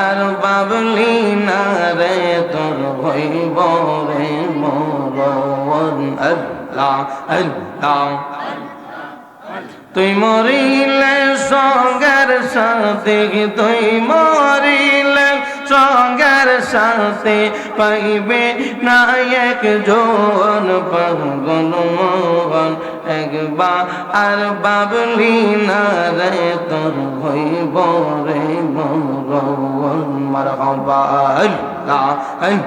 আর বাবলি না রে তোর হইব রে মরণ। তুই মরিলে সঙ্গের সাথে তুই মরিলে সাথে পাইবে না এক জোন পাগল মন একবার আর বাবলি না রে, তোর হইব রে মরণ। মার হবাল দা হন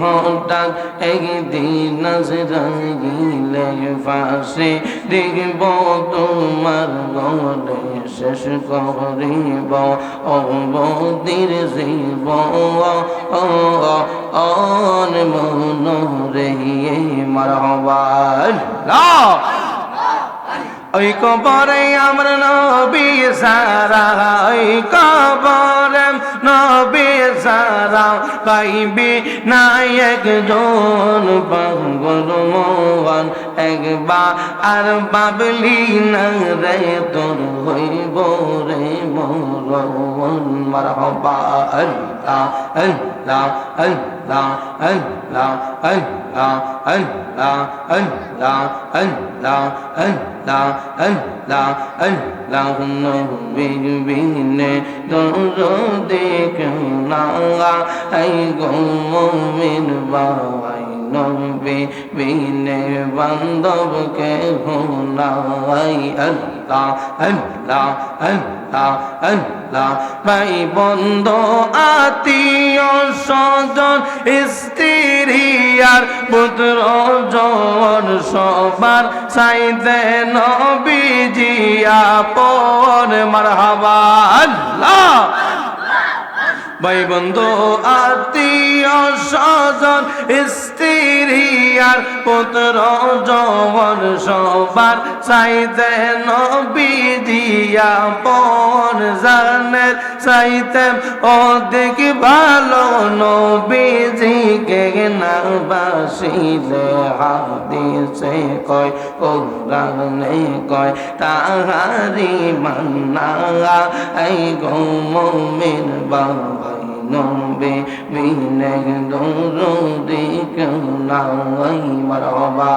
হঠাৎ একদিন নজর গিলে ফাঁসে দেখব তোমার গলে শেষ করিব। অবদির জীব, অন মনরে মারহবা। ওই কবরে আমার নবী সারা ওই কবরে নবী সারা, পাইবি না একজন পাগল মোহন। একবার আর বাবলি না রে তোর হইব রে মরণ মারহবা আল্লাহ আল্লাহ আল্লাহ আল্লাহ আল্লাহ আল্লাহ আল্লাহ আল্লাহ আল্লাহ আল্লাহ আল্লাহ নবী বিনে দর দেখ না আই গো মুমিন বাই নবী বিনে বান্ধব কে হোনাই আল্লাহ আল্লাহ আল্লাহ আল্লাহ। ভাই বন্ধ, আত্মীয় স্বজন, স্ত্রী আর পুত্র জন সবার সাইদে নবীজি আপন। মারহাবা, আল্লাহ। ভাই বন্ধু আত্মীয় স্বজন স্ত্রী আর পুত্র জবন সবার চাইতে নবীজিয়া পর জানের চাইতে অধিক ভালো নবীজিকে না বাসিলে হাদিসে কয়, কোরআনে কয় তাহারি মান্না এই গো মুমিন বাবাই ذنوب بينك درودك نوي مرحبا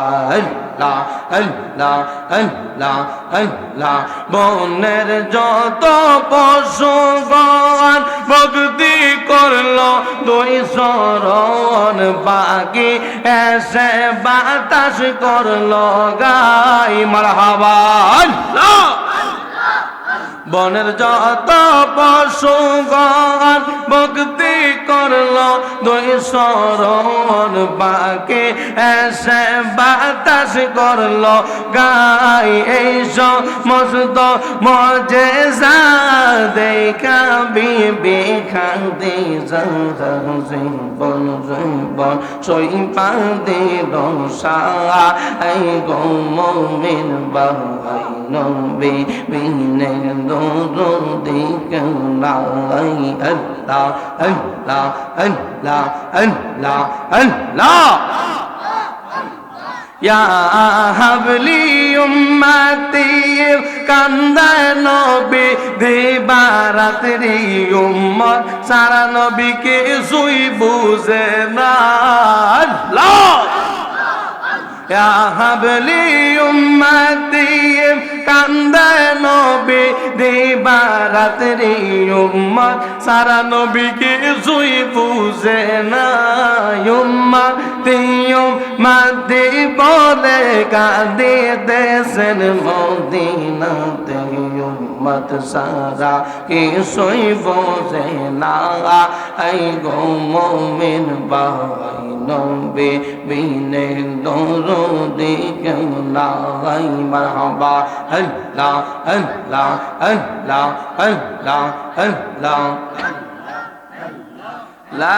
বনের যত পশুবান ভক্তি করল দুই সরণ বাকি। এসে বাতাস করল গাই মারহাবান বনের যত পশুগণ ভক্তি করল দুই সরণ বাকে এসে বাতাস করল গাই এই সমস্ত মজে দেখা, বিবে খান্তি জীবন জীবন সই পান্তি দশা এই গো মমিন বাহাই নবী বিনে দরুদি কেলাই আল্লাহ আল্লাহ আল্লাহ আল্লাহ আল্লাহ। ইয়া হাবলি উম্মতি কান্দায় নবী দিবারাত্রি উম্মত সারা নবীকে সুই বুঝে না আল্লাহ ইয়া হাবলি উম্মতি কান্দায় নবী দিবারাত্রি উম্মত সারা নবীকে সুই বুঝে না উম্মতি উম্মতি বলে কাঁদে দেশের মদিনাতে উম্মত সারা কি সুই বুঝে না। আই গো মুমিন বাই নবী বিনে দরুদি কেলাই মারহাবা। আল্লাহ আল্লাহ আল্লাহ আল্লাহ আল্লাহ লা